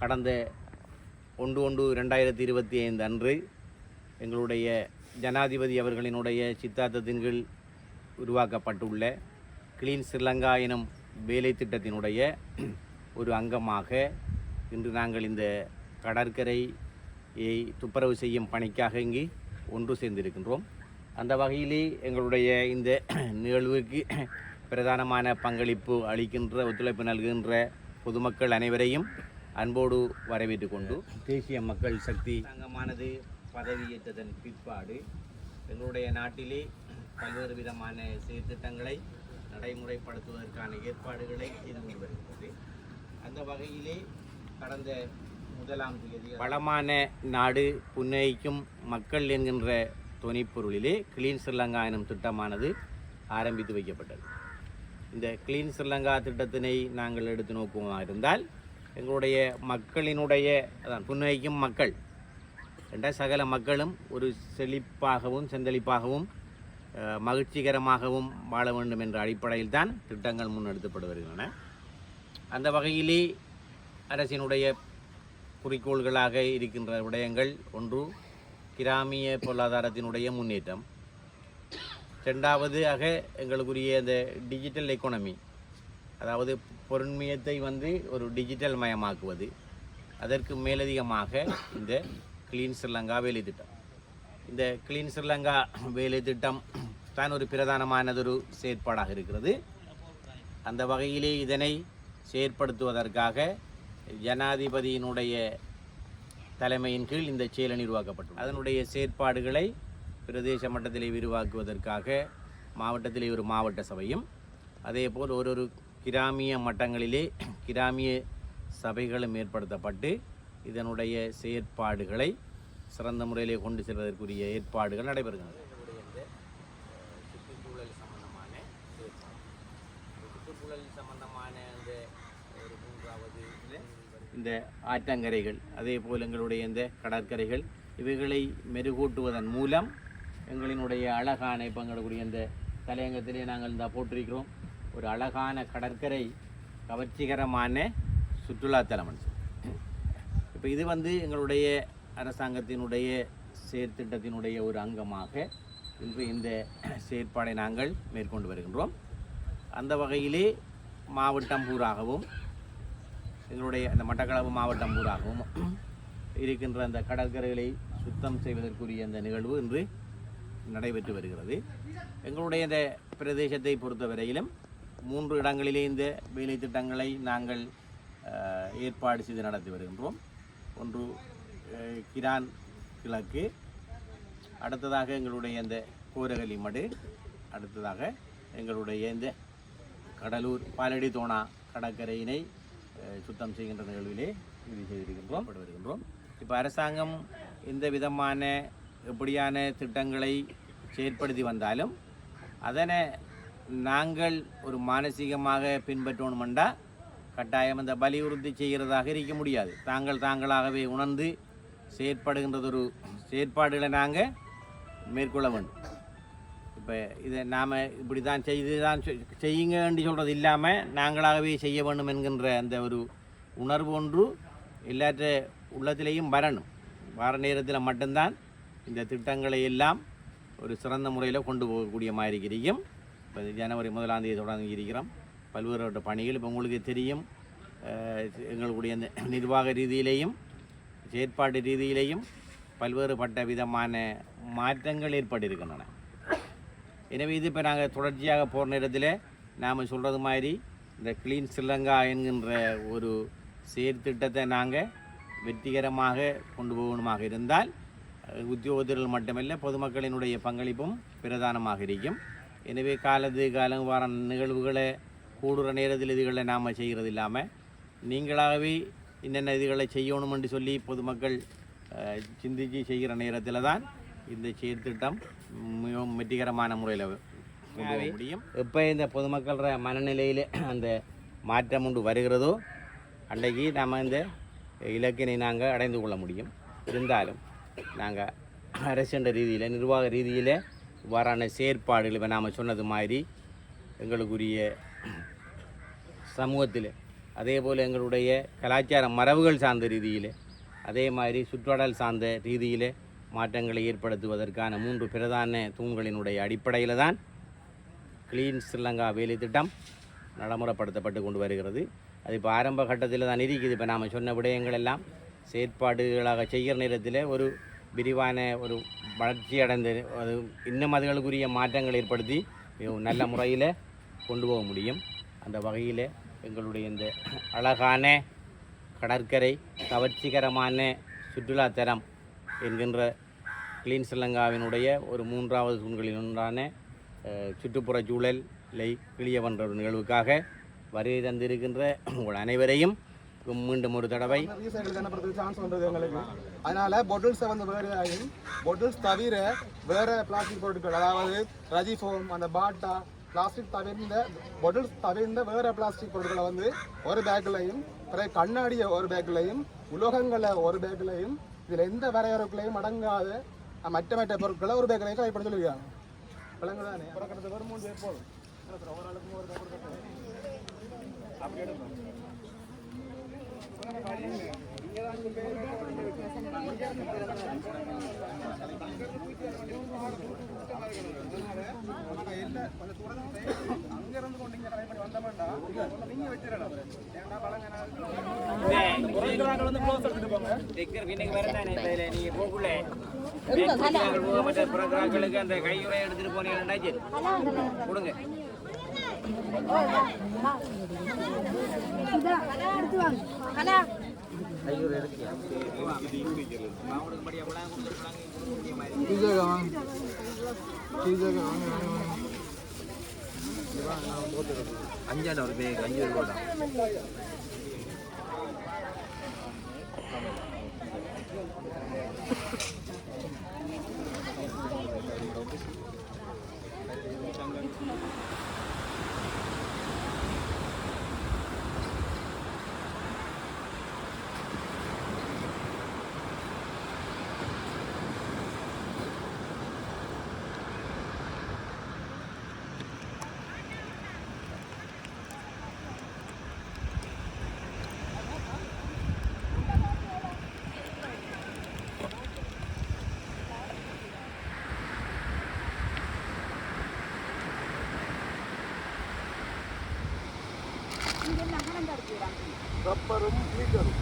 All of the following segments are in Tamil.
கடந்த ஒன்று ஒன்று ரெண்டாயிரத்தி இருபத்தி ஐந்து அன்று எங்களுடைய ஜனாதிபதி அவர்களினுடைய சித்தாந்தத்தின் கீழ் உருவாக்கப்பட்டுள்ள கிளீன் ஸ்ரீலங்கா எனும் வேலை திட்டத்தினுடைய ஒரு அங்கமாக இன்று நாங்கள் இந்த கடற்கரையை துப்புரவு செய்யும் பணிக்காக இங்கு ஒன்று சேர்ந்திருக்கின்றோம். அந்த வகையிலே எங்களுடைய இந்த நிகழ்வுக்கு பிரதானமான பங்களிப்பு அளிக்கின்ற ஒத்துழைப்பு நல்கின்ற பொதுமக்கள் அனைவரையும் அன்போடு வரவேற்று கொண்டு தேசிய மக்கள் சக்தி சங்கமானது பதவியேற்றதன் பிற்பாடு எங்களுடைய நாட்டிலே பல்வேறு விதமான செயற்திட்டங்களை நடைமுறைப்படுத்துவதற்கான ஏற்பாடுகளை செய்து கொண்டு வருகிறது அந்த வகையிலே கடந்த முதலாம் தேதி வளமான நாடு புன்னகைக்கும் மக்கள் என்கின்ற துணைப்பொருளிலே கிளீன் ஸ்ரீலங்கா எனும் திட்டமானது ஆரம்பித்து வைக்கப்பட்டது. இந்த கிளீன் ஸ்ரீலங்கா திட்டத்தினை நாங்கள் எடுத்து நோக்குமாக இருந்தால் எங்களுடைய மக்களினுடைய அதான் புன்னகைக்கும் மக்கள். என்ற சகல மக்களும் ஒரு செழிப்பாகவும் செந்தளிப்பாகவும் மகிழ்ச்சிகரமாகவும் வாழ வேண்டும் என்ற அடிப்படையில் தான் திட்டங்கள் முன்னெடுக்கப்பட்டு வருகின்றன. அந்த வகையிலே அரசினுடைய குறிக்கோள்களாக இருக்கின்ற விடயங்கள் ஒன்று கிராமிய பொருளாதாரத்தினுடைய முன்னேற்றம். ரெண்டாவது ஆக எங்களுக்குரிய இந்த டிஜிட்டல் எக்கானமி அதாவது பொருண்மையத்தை வந்து ஒரு டிஜிட்டல் மயமாக்குவது. அதற்கு மேலதிகமாக இந்த கிளீன் ஸ்ரீலங்கா வேலை திட்டம். இந்த கிளீன் ஸ்ரீலங்கா வேலை திட்டம் தான் ஒரு பிரதானமானதொரு செயற்பாடாக இருக்கிறது. அந்த வகையிலே இதனை செயற்படுத்துவதற்காக ஜனாதிபதியினுடைய தலைமையின் கீழ் இந்த செயலணி உருவாக்கப்பட்டது அதனுடைய செயற்பாடுகளை பிரதேச மட்டத்திலே விரிவாக்குவதற்காக மாவட்டத்திலே ஒரு மாவட்ட சபையும் அதேபோல் ஒரு ஒரு கிராமிய மட்டங்களிலே கிராமிய சபைகளும் ஏற்படுத்தப்பட்டு இதனுடைய செயற்பாடுகளை சிறந்த முறையிலே கொண்டு செல்வதற்குரிய ஏற்பாடுகள் நடைபெறுகின்றன. சுற்றுச்சூழல் சம்பந்தமான சுற்றுச்சூழல் சம்பந்தமான இந்த ஒரு மூன்றாவது இந்த ஆற்றங்கரைகள் அதே போல் எங்களுடைய இந்த கடற்கரைகள் இவைகளை மெருகூட்டுவதன் மூலம் எங்களினுடைய அழகான இப்போ எங்களுடைய இந்த தலையங்கத்திலே நாங்கள் இந்த போட்டிருக்கிறோம். ஒரு அழகான கடற்கரை கவர்ச்சிகரமான சுற்றுலாத்தலம் இப்போ இது வந்து எங்களுடைய அரசாங்கத்தினுடைய செயற்திட்டத்தினுடைய ஒரு அங்கமாக இன்று இந்த செயற்பாடை நாங்கள் மேற்கொண்டு வருகின்றோம். அந்த வகையிலே மாவட்டம் பூராகவும் எங்களுடைய அந்த மட்டக்களப்பு மாவட்டம் பூராகவும் இருக்கின்ற அந்த கடற்கரைகளை சுத்தம் செய்வதற்குரிய அந்த நிகழ்வு இன்று நடைபெற்று வருகிறது. எங்களுடைய இந்த பிரதேசத்தை பொறுத்தவரையிலும் மூன்று இடங்களிலே இந்த வேலை திட்டங்களை நாங்கள் ஏற்பாடு செய்து நடத்தி வருகின்றோம். ஒன்று கிரான் கிழக்கு அடுத்ததாக எங்களுடைய இந்த கோரகலி மடு அடுத்ததாக எங்களுடைய இந்த கடலூர் பாலடி தோணா கடற்கரையினை சுத்தம் செய்கின்ற நிகழ்விலே இது செய்திருக்கின்றோம் வருகின்றோம் இப்போ அரசாங்கம் எந்த விதமான எப்படியான திட்டங்களை செயற்படுத்தி வந்தாலும் அதனை நாங்கள் ஒரு மானசீகமாக பின்பற்றணுமெண்டா கட்டாயம் அந்த வலியுறுத்தி செய்கிறதாக இருக்க முடியாது. தாங்கள் தாங்களாகவே உணர்ந்து செயற்படுகின்றதொரு செயற்பாடுகளை நாங்கள் மேற்கொள்ள வேண்டும். இப்போ இதை நாம் இப்படி தான் செய்து தான் செய்- வேண்டி சொல்கிறது இல்லாமல் நாங்களாகவே செய்ய வேண்டும் என்கின்ற அந்த ஒரு உணர்வு ஒன்று எல்லாற்ற உள்ளத்திலேயும் வரணும். வர நேரத்தில் மட்டும்தான் இந்த திட்டங்களை எல்லாம் ஒரு சிறந்த முறையில் கொண்டு போகக்கூடிய மாதிரி இருக்கிறீங்க இப்போ ஜனவரி முதலாம் தேதி தொடங்கி இருக்கிறோம் பல்வேறு பணிகள் இப்போ உங்களுக்கு தெரியும். எங்களுடைய நிர்வாக ரீதியிலேயும் செயற்பாட்டு ரீதியிலேயும் பல்வேறுபட்ட விதமான மாற்றங்கள் ஏற்பட்டிருக்கின்றன. எனவே இது இப்போ நாங்கள் தொடர்ச்சியாக போகிற நேரத்தில் நாம் சொல்கிறது மாதிரி இந்த க்ளீன் ஸ்ரீலங்கா என்கின்ற ஒரு செயற்திட்டத்தை நாங்கள் வெற்றிகரமாக கொண்டு போகணுமாக இருந்தால் உத்தியோகத்தர்கள் மட்டுமல்ல பொதுமக்களினுடைய பங்களிப்பும் பிரதானமாக இருக்கும். எனவே காலது காலம் வார நிகழ்வுகளை கூடுற நேரத்தில் இதுகளை நாம் செய்கிறது இல்லாமல் நீங்களாகவே என்னென்ன இதுகளை செய்யணும் என்று சொல்லி பொதுமக்கள் சிந்திச்சு செய்கிற நேரத்தில் தான் இந்த செயற்திட்டம் மிகவும் வெற்றிகரமான முறையில் முடியும். எப்போ இந்த பொதுமக்கள மனநிலையில் அந்த மாற்றம் உண்டு வருகிறதோ அன்றைக்கு நாம் இந்த இலக்கினை நாங்கள் அடைந்து கொள்ள முடியும். இருந்தாலும் நாங்கள் அரசண்ட ரீதியில் நிர்வாக ரீதியில் இவ்வாறான செயற்பாடுகள் இப்போ நாம் சொன்னது மாதிரி எங்களுக்குரிய சமூகத்தில் அதே போல் எங்களுடைய கலாச்சார மரபுகள் சார்ந்த ரீதியில் அதே மாதிரி சுற்றுலாடல் சார்ந்த ரீதியில் மாற்றங்களை ஏற்படுத்துவதற்கான மூன்று பிரதான தூண்களினுடைய அடிப்படையில் தான் கிளீன் ஸ்ரீலங்கா வேலை திட்டம் நடைமுறைப்படுத்தப்பட்டு கொண்டு வருகிறது. அது இப்போ ஆரம்ப கட்டத்தில் தான் இருக்குது. இப்போ நாம் சொன்ன விடயங்கள் எல்லாம் செயற்பாடுகளாக செய்கிற நேரத்தில் ஒரு விரிவான ஒரு வளர்ச்சி அடைந்து அது இன்னும் அதுகளுக்குரிய மாற்றங்கள் ஏற்படுத்தி நல்ல முறையில் கொண்டு போக முடியும். அந்த வகையில் எங்களுடைய இந்த அழகான கடற்கரை கவர்ச்சிகரமான சுற்றுலாத்தலம் என்கின்ற கிளீன் ஸ்ரீலங்காவினுடைய ஒரு மூன்றாவது தூண்களில் ஒன்றான சுற்றுப்புற சூழலை கிளிய பண்ணுற ஒரு நிகழ்வுக்காக வருகை தந்திருக்கின்ற உங்கள் அனைவரையும் மீண்டும் ஒரு தடவை அதனால் அதனால பொட்டில்ஸை வந்து வேறு ஆகும் பொட்டில்ஸ் தவிர வேறு பிளாஸ்டிக் பொருட்கள் அதாவது ரஜி ஃபோம் அந்த பாட்டா பிளாஸ்டிக் தவிர்ந்த பொட்டில்ஸ் தவிர்ந்த வேறு பிளாஸ்டிக் பொருட்களை வந்து ஒரு பேக்லையும் பிறகு கண்ணாடியை ஒரு பேக்லையும் உலோகங்களை ஒரு பேக்கிலையும் இதில் எந்த வரையறுக்களையும் அடங்காத மற்ற மற்ற பொருட்களை ஒரு பேக்லையும் ட்ரை சொல்லியிருக்காங்க. விளங்குதானே? பிறக்கிறது வெறும் மூணு பேர் போதும். ஒரு ஆளுக்கும் ஒரு பேக் கொடுக்கணும் அப்படி எடுக்கணும் அந்த கையுறை எடுத்துட்டு போனீங்கன்னா சரி கொடுங்க அஞ்சாண்டா ஒரு பேக் அஞ்சு ரூபாடா ரப்பரும் ஹீட்டரும்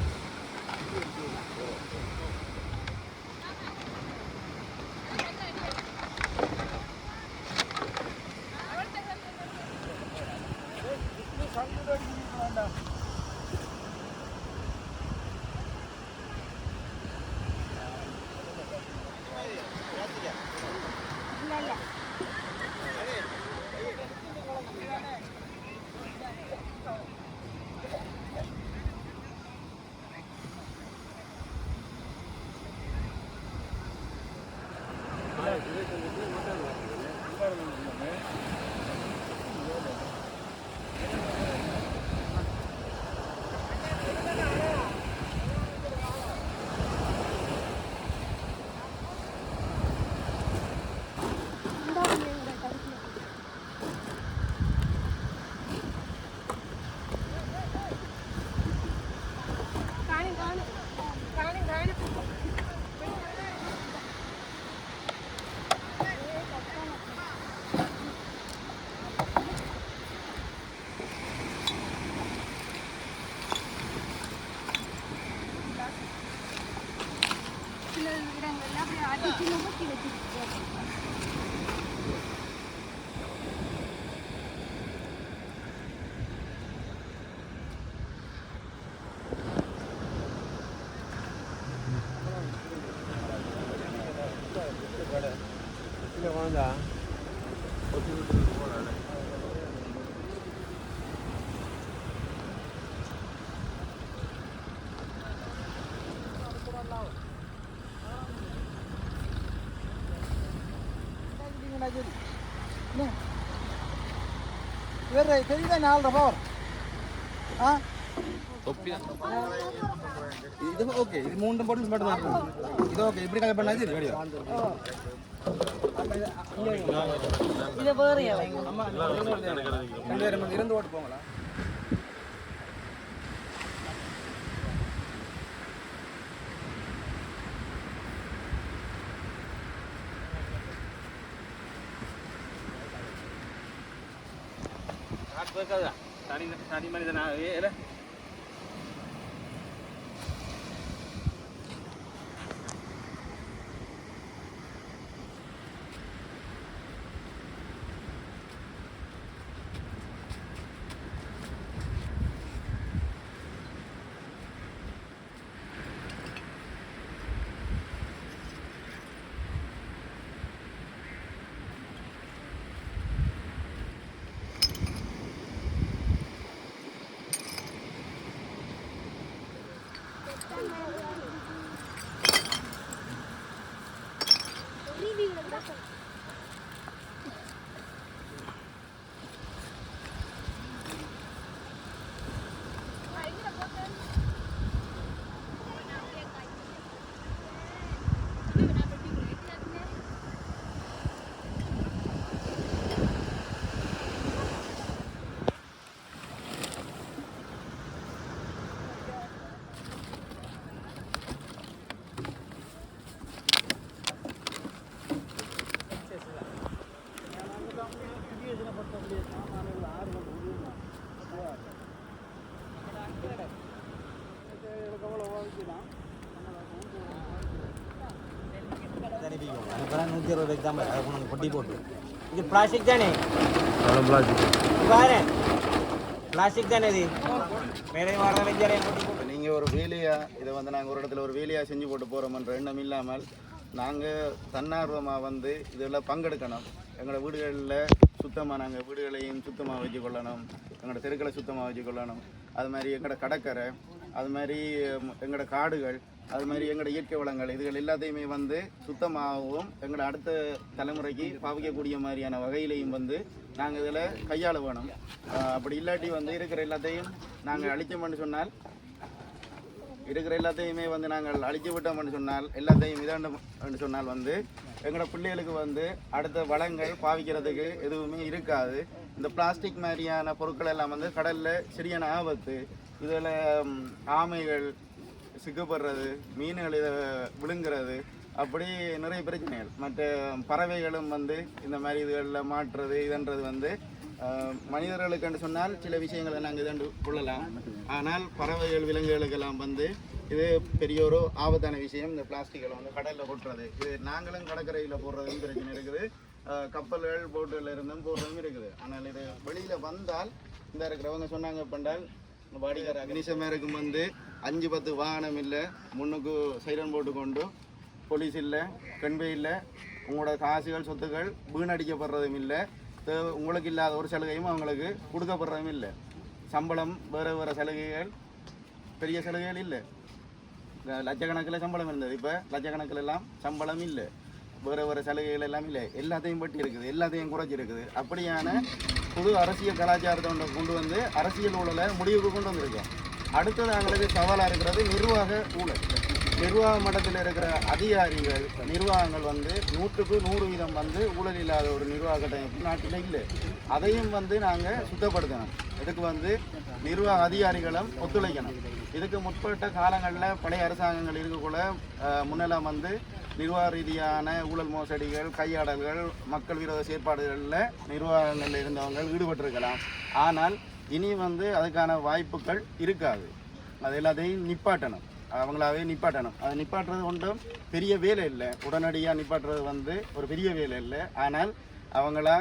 சில இடங்கள்ல அப்படியே அடிச்சு நுகர்த்தி வச்சிருக்கோம் வேற தெரியுதா? நாலரை பவர் ஆ? இது ஓகே இது மூணு பாட்டில் மட்டும் தான். இது ஓகே இப்படி கதை பண்ணாது இது வெளியே இது வேறு ரெண்டு பேரும் இருந்து ஓட்டு போங்களா தனி தனி மனிதனாகவே இல்லை நூற்றி ரூபாய்க்கு தான் கொண்டு பொட்டி போட்டு இது பிளாஸ்டிக் தானே பாரு பிளாஸ்டிக் தானே இது வேற வாரம் பொட்டி போட்டு நீங்கள் ஒரு வேலையாக இதை வந்து நாங்கள் ஒரு இடத்துல ஒரு வேலையாக செஞ்சு போட்டு போகிறோம்ன்ற எண்ணம் இல்லாமல் நாங்கள் தன்னார்வமாக வந்து இதில் பங்கெடுக்கணும். எங்களோட வீடுகளில் சுத்தமாக நாங்கள் வீடுகளையும் சுத்தமாக வச்சுக்கொள்ளணும் எங்களோட தெருக்களை சுத்தமாக வச்சுக்கொள்ளணும் அது மாதிரி எங்களோட கடற்கரை அது மாதிரி எங்களோட காடுகள் அது மாதிரி எங்களோட இயற்கை வளங்கள் இதுகள் எல்லாத்தையுமே வந்து சுத்தமாகவும் எங்களோட அடுத்த தலைமுறைக்கு பாவிக்கக்கூடிய மாதிரியான வகையிலையும் வந்து நாங்கள் இதில் கையாள வேணும் அப்படி இல்லாட்டி வந்து இருக்கிற எல்லாத்தையும் நாங்கள் அழிச்சோம்னு சொன்னால் இருக்கிற எல்லாத்தையுமே வந்து நாங்கள் அழிச்சு விட்டோம்னு சொன்னால் எல்லாத்தையும் இதாண்டு சொன்னால் வந்து எங்களோட பிள்ளைகளுக்கு வந்து அடுத்த வளங்கள் பாவிக்கிறதுக்கு எதுவுமே இருக்காது. இந்த பிளாஸ்டிக் மாதிரியான பொருட்கள் எல்லாம் வந்து கடலில் சரியான ஆபத்து இதில் ஆமைகள் சிக்கப்படுறது மீன்கள் இதை விழுங்குறது அப்படி நிறைய பிரச்சனைகள். மற்ற பறவைகளும் வந்து இந்த மாதிரி இதுகளில் மாற்றுறது இதன்றது வந்து ஆஹ், மனிதர்களுக்கு சொன்னால் சில விஷயங்களை நாங்கள் இதண்டு கொள்ளலாம். ஆனால் பறவைகள் விலங்குகளுக்கெல்லாம் வந்து இது பெரிய ஒரு ஆபத்தான விஷயம். இந்த பிளாஸ்டிக்கில் வந்து கடலில் கொட்டுறது. இது நாங்களும் கடற்கரையில் போடுறதும் பிரச்சனை இருக்குது. கப்பல்கள் போட்டுல இருந்தும் போடுறதும் இருக்குது. ஆனால் இது வெளியில் வந்தால் இந்த இருக்கிறவங்க சொன்னாங்க பண்ணால் வாடிக்கார அக்னிசமேருக்கும் வந்து அஞ்சு பத்து வாகனம் இல்லை முன்னுக்கு சைரன் போட்டு கொண்டு போலீஸ் இல்லை கண்வே இல்லை உங்களோட காசுகள் சொத்துக்கள் வீணடிக்கப்படுறதும் இல்லை. உங்களுக்கு இல்லாத ஒரு சலுகையும் அவங்களுக்கு கொடுக்கப்படுறதும் இல்லை. சம்பளம் வேறு வேறு சலுகைகள் பெரிய சலுகைகள் இல்லை. லட்சக்கணக்கில் சம்பளம் இருந்தது. இப்போ லட்சக்கணக்கில் எல்லாம் சம்பளம் இல்லை. வேறு வேறு சலுகைகள் எல்லாம் இல்லை. எல்லாத்தையும் பற்றி இருக்குது. எல்லாத்தையும் குறைச்சி இருக்குது. அப்படியான புது அரசியல் கலாச்சாரத்தை ஒன்று கொண்டு வந்து அரசியல் ஊழலை முடிவுக்கு கொண்டு வந்திருக்கோம். அடுத்தது எங்களுக்கு சவாலாக இருக்கிறது நிர்வாக ஊழல். நிர்வாக மட்டத்தில் இருக்கிற அதிகாரிகள் நிர்வாகங்கள் வந்து நூற்றுக்கு நூறு வீதம் வந்து ஊழல் இல்லாத ஒரு நிர்வாக கட்டமைப்பு நாட்டில் இல்லை. அதையும் வந்து நாங்கள் சுத்தப்படுத்தணும். இதுக்கு வந்து நிர்வாக அதிகாரிகளும் ஒத்துழைக்கணும். இதுக்கு முற்பட்ட காலங்களில் பழைய அரசாங்கங்கள் இருக்கக்குள்ள முன்னெல்லாம் வந்து நிர்வாக ரீதியான ஊழல் மோசடிகள் கையாடல்கள் மக்கள் விரோத செயற்பாடுகளில் நிர்வாகங்களில் இருந்தவங்க ஈடுபட்டிருக்கலாம். ஆனால் இனி வந்து அதுக்கான வாய்ப்புகள் இருக்காது. அது எல்லாத்தையும் நிப்பாட்டணும். அவங்களாவே நிப்பாட்டணும். அதை நிப்பாட்டுறது ஒன்றும் பெரிய வேலை இல்லை. உடனடியாக நிப்பாட்டுறது வந்து ஒரு பெரிய வேலை இல்லை. ஆனால் அவங்களா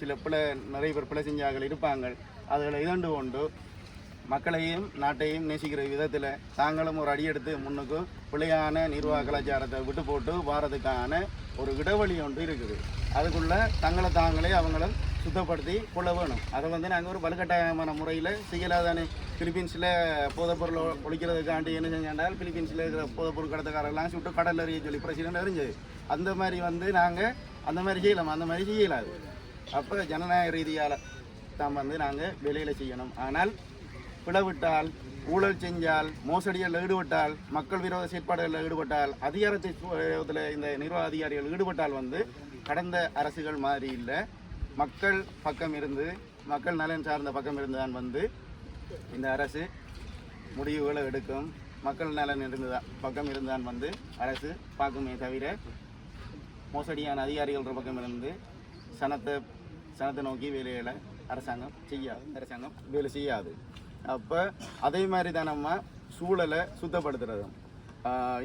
சில பிள்ளை நிறைய பேர் பிள்ளை செஞ்சார்கள் இருப்பாங்க. அதில் இதண்டு கொண்டு மக்களையும் நாட்டையும் நேசிக்கிற விதத்தில் தாங்களும் ஒரு அடியெடுத்து முன்னுக்கு பிள்ளையான நிர்வாக கலாச்சாரத்தை விட்டு போட்டு வாரதுக்கான ஒரு இடைவெளி ஒன்று இருக்குது. அதுக்குள்ள தங்களை தாங்களே அவங்களும் சுத்தப்படுத்தி கொள்ள வேணும். அதை வந்து நாங்கள் ஒரு வலுக்கட்டாயமான முறையில் செய்யலாதானே? பிலிப்பீன்ஸில் போதைப்பொருள் ஒழிக்கிறதுக்காண்டி என்ன செஞ்சாண்டால் பிலிப்பீன்ஸில் இருக்கிற போதைப்பொருள் கடத்தக்காரெல்லாம் சுட்டு கடல் எறிய சொல்லி பிரச்சனை எறிஞ்சது. அந்த மாதிரி வந்து நாங்கள் அந்த மாதிரி செய்யலாம். அந்த மாதிரி செய்யலாது. அப்போ ஜனநாயக ரீதியால் தான் வந்து நாங்கள் வெளியில் செய்யணும். ஆனால் பிளவிட்டால் ஊழல் செஞ்சால் மோசடியில் ஈடுபட்டால் மக்கள் விரோத செயற்பாடுகளில் ஈடுபட்டால் அதிகாரத்தில் இந்த நிர்வாக அதிகாரிகள் ஈடுபட்டால் வந்து கடந்த அரசுகள் மாதிரி இல்லை. மக்கள் பக்கம் இருந்து மக்கள் நலன் சார்ந்த பக்கம் இருந்துதான் வந்து இந்த அரசு முடிவுகளை எடுக்கும். மக்கள் நலன் இருந்துதான் பக்கம் இருந்தான் வந்து அரசு பார்க்குமே தவிர மோசடியான அதிகாரிகள் பக்கம் இருந்து சனத்தை சனத்தை நோக்கி வேலைகளை அரசாங்கம் செய்யாது அரசாங்கம் வேலை செய்யாது. அப்போ அதே மாதிரி தான் நம்ம சூழலை சுத்தப்படுத்துறது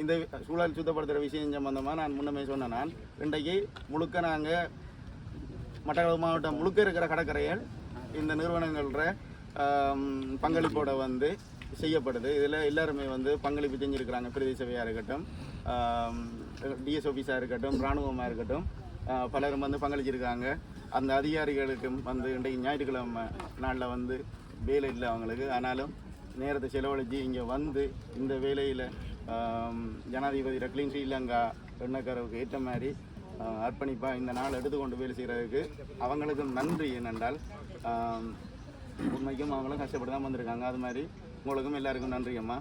இந்த சூழல் சுத்தப்படுத்துகிற விஷயம் சம்பந்தமாக நான் முன்னமே சொன்னேன் நான் இன்றைக்கு முழுக்க நாங்கள் மட்டக்களப்பு மாவட்டம் முழுக்க இருக்கிற கடற்கரைகள் இந்த நிறுவனங்கள பங்களிப்போட வந்து செய்யப்படுது. இதில் எல்லாருமே வந்து பங்களிப்பு செஞ்சுருக்கிறாங்க. பிரதேசபையாக இருக்கட்டும் டிஎஸ் ஆஃபீஸாக இருக்கட்டும் இராணுவமாக இருக்கட்டும் பலரும் வந்து பங்களிச்சிருக்காங்க. அந்த அதிகாரிகளுக்கும் வந்து இன்றைக்கு ஞாயிற்றுக்கிழமை நாளில் வந்து வேலை இல்லை அவங்களுக்கு. ஆனாலும் நேரத்தை செலவழித்து இங்கே வந்து இந்த வேலையில் ஜனாதிபதி ரக்லின் ஸ்ரீலங்கா எண்ணக்கரவுக்கு ஏற்ற மாதிரி அர்ப்பணிப்பாக இந்த நாள் எடுத்துக்கொண்டு வேலை செய்கிறதுக்கு அவங்களுக்கும் நன்றி என்னென்றால் உண்மைக்கும் அவங்களும் கஷ்டப்பட்டு தான் வந்திருக்காங்க. அது மாதிரி உங்களுக்கும் எல்லாருக்கும் நன்றி அம்மா.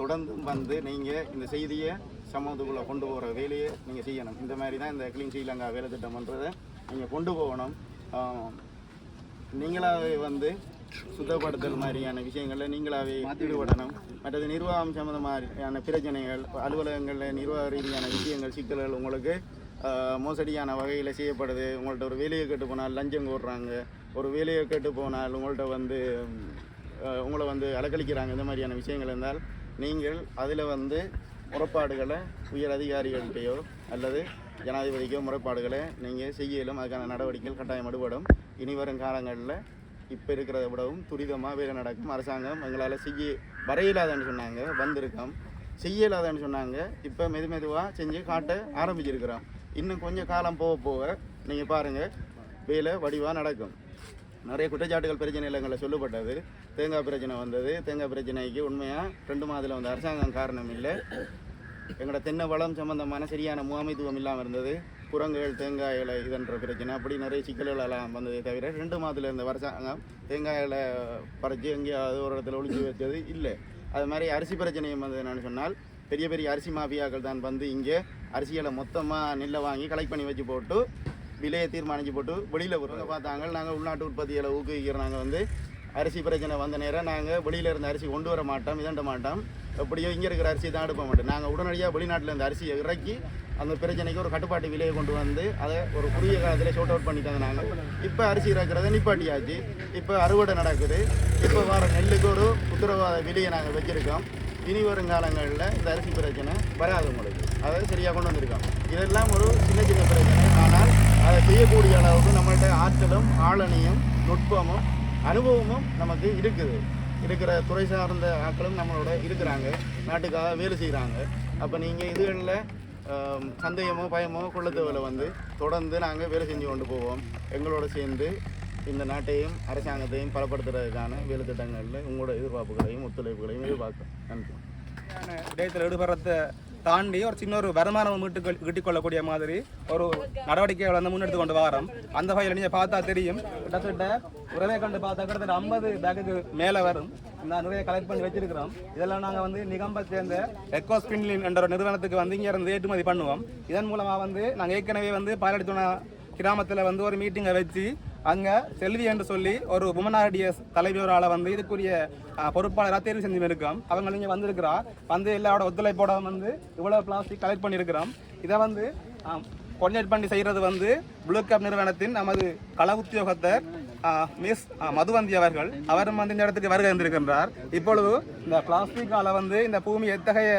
தொடர்ந்து வந்து நீங்கள் இந்த செய்தியை சமூகத்துக்குள்ளே கொண்டு போகிற வேலையை நீங்கள் செய்யணும். இந்த மாதிரி தான் இந்த கிளீன் ஸ்ரீலங்கா வேலை திட்டம்ன்றதை நீங்கள் கொண்டு போகணும். நீங்களாகவே வந்து சுத்தப்படுத்தல் மாதிரியான விஷயங்களில் நீங்களாவே ஈடுபடணும். மற்றது நிர்வாகம் சம்மந்தமான பிரச்சனைகள் அலுவலகங்களில் நிர்வாக ரீதியான விஷயங்கள் சிக்கல்கள் உங்களுக்கு மோசடியான வகையில் செய்யப்படுது. உங்கள்ட்ட ஒரு வேலையை கேட்டு போனால் லஞ்சம் கோடுறாங்க ஒரு வேலையை கேட்டு போனால் உங்கள்ட்ட வந்து உங்களை வந்து அலக்களிக்கிறாங்க இந்த மாதிரியான விஷயங்கள் இருந்தால் நீங்கள் அதில் வந்து முறைப்பாடுகளை உயர் அதிகாரிகள்கிட்டையோ அல்லது ஜனாதிபதிக்கோ முறைப்பாடுகளை நீங்கள் செய்யலும் அதுக்கான நடவடிக்கைகள் கட்டாயம் எடுபடும். இனி வரும் காலங்களில் இப்போ இருக்கிறத விடவும் துரிதமாக வேலை நடக்கும். அரசாங்கம் எங்களால் செய்ய வரையிலாதன்னு சொன்னாங்க வந்திருக்கோம். செய்யலாதன்னு சொன்னாங்க. இப்போ மெது மெதுவாக செஞ்சு காட்ட ஆரம்பிச்சிருக்கிறோம். இன்னும் கொஞ்சம் காலம் போக போக நீங்கள் பாருங்கள் வேலை வடிவாக நடக்கும். நிறைய குற்றச்சாட்டுகள் பிரச்சனை இல்லைங்களை சொல்லப்பட்டது. தேங்காய் பிரச்சனை வந்தது. தேங்காய் பிரச்சனைக்கு உண்மையாக ரெண்டு மாதத்தில் வந்த அரசாங்கம் காரணம் இல்லை. எங்களோட தென்னை வளம் சம்பந்தமான சரியான முகாமைத்துவம் இல்லாமல் இருந்தது. குரங்குகள் தேங்காய் இலை இதுன்ற பிரச்சனை. அப்படி நிறைய சிக்கல்கள் எல்லாம் வந்ததே தவிர ரெண்டு மாதத்தில் இருந்த அரசாங்கம் தேங்காய் இலை பறித்து எங்கேயாவது ஒரு இடத்துல ஒளிச்சு வச்சது இல்லை. அது மாதிரி அரிசி பிரச்சனையும் வந்து என்னன்னு சொன்னால் பெரிய பெரிய அரிசி மாஃபியாக்கள் தான் வந்து இங்கே அரிசிகளை மொத்தமாக நெல்லை வாங்கி கலெக்ட் பண்ணி வச்சு போட்டு விலையை தீர்மானிச்சு போட்டு வெளியில் வருவாங்க பார்த்தாங்க. நாங்கள் உள்நாட்டு உற்பத்திகளை ஊக்குவிக்கிற நாங்கள் வந்து அரிசி பிரச்சனை வந்த நேரம் நாங்கள் வெளியில் இருந்து அரிசி கொண்டு வர மாட்டோம் இதண்ட மாட்டோம். எப்படியோ இங்கே இருக்கிற அரிசி தான் எடுப்ப மாட்டோம். நாங்கள் உடனடியாக வெளிநாட்டில் இருந்து அரிசியை இறக்கி அந்த பிரச்சனைக்கு ஒரு கட்டுப்பாட்டு விலையை கொண்டு வந்து அதை ஒரு குறுகிய காலத்தில் ஷோட் அவுட் பண்ணிட்டாங்க நாங்கள் இப்போ அரிசி இறக்குறத நிப்பாட்டியாச்சு. இப்போ அறுவடை நடக்குது. இப்போ வர நெல்லுக்கு ஒரு உத்தரவாத விலையை நாங்கள் வச்சுருக்கோம். இனி வரும் காலங்களில் இந்த அரிசி பிரச்சனை வராது உங்களுக்கு. அதை சரியாக கொண்டு வந்திருக்கோம். இதெல்லாம் ஒரு சின்ன சின்ன பிரச்சனை. ஆனால் அதை செய்யக்கூடிய அளவுக்கு நம்மள்கிட்ட ஆற்றலும் ஆளணியும் நுட்பமும் அனுபவமும் நமக்கு இருக்குது. இருக்கிற துறை சார்ந்த ஆட்களும் நம்மளோட இருக்கிறாங்க. நாட்டுக்காக வேலை செய்கிறாங்க அப்போ நீங்கள் இதுகளில் சந்தேகமோ பயமோ கொள்ள வந்து தொடர்ந்து நாங்கள் வேலை செஞ்சு கொண்டு போவோம். எங்களோட சேர்ந்து இந்த நாட்டையும் அரசாங்கத்தையும் பலப்படுத்துறதுக்கான வேலை திட்டங்களில் உங்களோட எதிர்பார்ப்புகளையும் ஒத்துழைப்புகளையும் எதிர்பார்க்க நன்றி. விடயத்தில் ஈடுபடுறத தாண்டி ஒரு சின்ன ஒரு வருமானம் மீட்டு கிட்டிக்கொள்ளக்கூடிய மாதிரி ஒரு நடவடிக்கை வந்து முன்னெடுத்து கொண்டு வரோம். அந்த வகையில் நீங்கள் பார்த்தா தெரியும். கிட்டத்தட்ட உறவை கண்டு பார்த்தா கிட்டத்தட்ட ஐம்பது பேக்குக்கு மேலே வரும். நான் நிறைய கலெக்ட் பண்ணி வச்சிருக்கிறோம். இதெல்லாம் நாங்கள் வந்து நிகம்பை சேர்ந்த எக்கோ ஸ்பின்லின் என்ற ஒரு நிறுவனத்துக்கு வந்து இங்கே இருந்து ஏற்றுமதி பண்ணுவோம். இதன் மூலமாக வந்து நாங்கள் ஏற்கனவே வந்து பாலடித்துணா கிராமத்தில் வந்து ஒரு மீட்டிங்கை வச்சு அங்கே செல்வி என்று சொல்லி ஒரு உமனாடியஸ் தலைவரால் வந்து இதுக்குரிய பொறுப்பாளராக தேர்வு செஞ்சு இருக்கோம் அவங்க இங்கே வந்திருக்கிறா. வந்து எல்லாரோட ஒத்துழைப்போட வந்து இவ்வளோ பிளாஸ்டிக் கலெக்ட் பண்ணியிருக்கிறோம். இதை வந்து கோஆர்டினேட் பண்ணி செய்கிறது வந்து ப்ளூ கேப் நிறுவனத்தின் நமது கள உத்தியோகத்தர் மிஸ் மதுவந்தி அவர்கள். அவரும் வந்து இந்த இடத்துக்கு வருகை இருந்திருக்கின்றார் இப்பொழுது இந்த பிளாஸ்டிக்கால வந்து இந்த பூமி எத்தகைய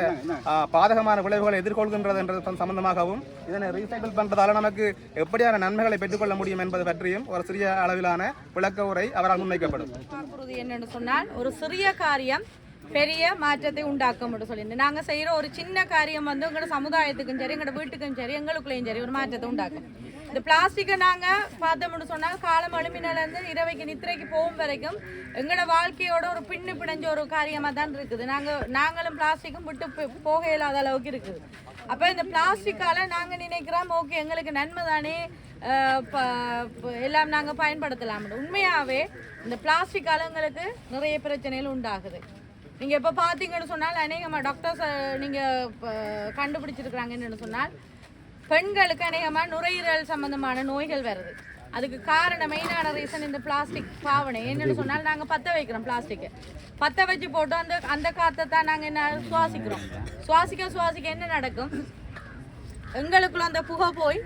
பாதகமான விளைவுகளை எதிர்கொள்கின்றது என்றது சம்பந்தமாகவும் இதனை ரீசைக்கிள் பண்றதால நமக்கு எப்படியான நன்மைகளை பெற்றுக்கொள்ள முடியும் என்பது பற்றியும் ஒரு சிறிய அளவிலான விளக்க உரை அவரால் முன்வைக்கப்படும். என்னென்னு சொன்னால் ஒரு சிறிய காரியம் பெரிய மாற்றத்தை உண்டாக்கும் முடியும் சொல்லியிருந்தேன் நாங்கள் செய்கிற ஒரு சின்ன காரியம் வந்து எங்களோட சமுதாயத்துக்கும் சரி எங்களோட வீட்டுக்கும் சரி எங்களுக்குள்ளேயும் சரி ஒரு மாற்றத்தை உண்டாக்கும். இந்த பிளாஸ்டிக்கை நாங்கள் பார்த்தோம்னு சொன்னால் காலம் எழுப்பினால இருந்து இரவைக்கு நித்திரைக்கு போகும் வரைக்கும் எங்களோட வாழ்க்கையோட ஒரு பின்னு பிணைஞ்ச ஒரு காரியமாக தான் இருக்குது. நாங்கள் நாங்களும் பிளாஸ்டிக்கும் விட்டு போ- போக இல்லாத அளவுக்கு இருக்குது. அப்போ இந்த பிளாஸ்டிக்கால் நாங்கள் நினைக்கிறோம் ஓகே எங்களுக்கு நன்மை தானே ப- எல்லாம் நாங்கள் பயன்படுத்தலாம். உண்மையாகவே இந்த பிளாஸ்டிக் எங்களுக்கு நிறைய பிரச்சனைகள் உண்டாகுது. நீங்கள் எப்போ பார்த்தீங்கன்னு சொன்னால் அநேகமாக டாக்டர்ஸ் நீங்கள் கண்டுபிடிச்சிருக்கிறாங்கன்னு சொன்னால் பெண்களுக்கு அநேகமா நுரையீரல் சம்பந்தமான நோய்கள் வருது. அதுக்கு காரணம் மெயினான ரீசன் இந்த பிளாஸ்டிக் பாவனை. என்னன்னு சொன்னால் நாங்க பத்த வைக்கிறோம் பிளாஸ்டிக் பத்த வச்சு போட்டு அந்த அந்த காத்தை தான் நாங்க என்ன சுவாசிக்கிறோம். சுவாசிக்க சுவாசிக்க என்ன நடக்கும்? எங்களுக்குள்ள அந்த புகை போய்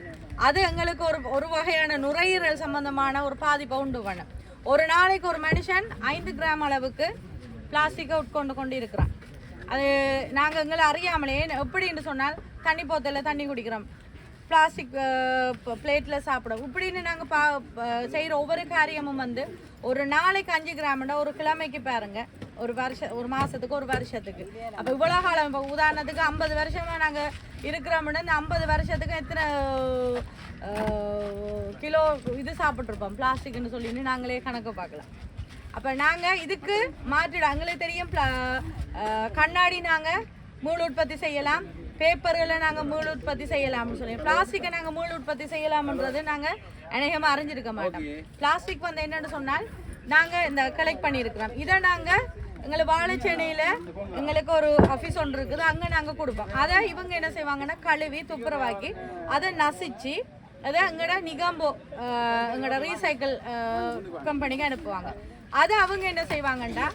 அது எங்களுக்கு ஒரு ஒரு வகையான நுரையீரல் சம்பந்தமான ஒரு பாதிப்பை உண்டு பண்ணும் ஒரு நாளைக்கு ஒரு மனுஷன் ஐந்து கிராம் அளவுக்கு பிளாஸ்டிக்கை உட்கொண்டு கொண்டு இருக்கிறான் அது நாங்கள் எங்களை அறியாமலே எப்படின்னு சொன்னால் தண்ணி போத்தல தண்ணி குடிக்கிறோம். பிளாஸ்டிக் uh, பிளேட்டில் சாப்பிடும் இப்படின்னு நாங்கள் பா செய்கிற ஒவ்வொரு காரியமும் வந்து ஒரு நாளைக்கு அஞ்சு கிராம்னா ஒரு கிழமைக்கு பாருங்க. ஒரு வருஷம் ஒரு மாதத்துக்கு ஒரு வருஷத்துக்கு. அப்போ இவ்வளோ காலம் இப்போ உதாரணத்துக்கு ஐம்பது வருஷமாக நாங்கள் இருக்கிறோம்னா இந்த ஐம்பது வருஷத்துக்கு எத்தனை கிலோ இது சாப்பிட்ருப்போம் பிளாஸ்டிக்னு சொல்லின்னு நாங்களே கணக்கு பார்க்கலாம். அப்போ நாங்கள் இதுக்கு மாற்றிடும் எங்களுக்கு தெரியும் கண்ணாடி நாங்கள் மூள் உற்பத்தி செய்யலாம். பேப்பர்களை நாங்கள் மூல் உற்பத்தி செய்யலாம்னு சொல்லி. பிளாஸ்டிக்கை நாங்கள் மூல் உற்பத்தி செய்யலாம்ன்றது நாங்கள் அநேகமாக அறிஞ்சிருக்க மாட்டோம். பிளாஸ்டிக் வந்து என்னன்னு சொன்னால் நாங்கள் இந்த கலெக்ட் பண்ணியிருக்கிறோம். இதை நாங்கள் எங்களுக்கு வாழைச்சேனையில் எங்களுக்கு ஒரு ஆஃபீஸ் ஒன்று இருக்குது அங்கே நாங்கள் கொடுப்போம். அதை இவங்க என்ன செய்வாங்கன்னா கழுவி துப்புரவாக்கி அதை நசிச்சு அதை எங்களோட நிகாம்போ எங்களோட ரீசைக்கிள் கம்பெனிக்கு அனுப்புவாங்க. அதை அவங்க என்ன செய்வாங்கன்னா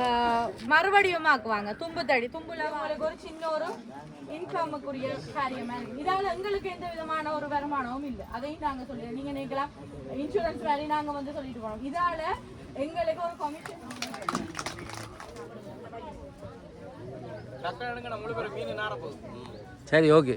அஹ், மறுவடிவமாக்குவாங்க தும்பு தடி தும்புல அவங்களுக்கு ஒரு சின்ன ஒரு இன்கமுக்குரிய காரியமா. இதால எங்களுக்கு எந்த விதமான ஒரு வருமானமும் இல்லை. அதையும் நாங்க சொல்லி நீங்க நினைக்கலாம் இன்சூரன்ஸ் வேலையும் நாங்க வந்து சொல்லிட்டு போனோம் இதால எங்களுக்கு ஒரு கமிஷன் சரி ஓகே.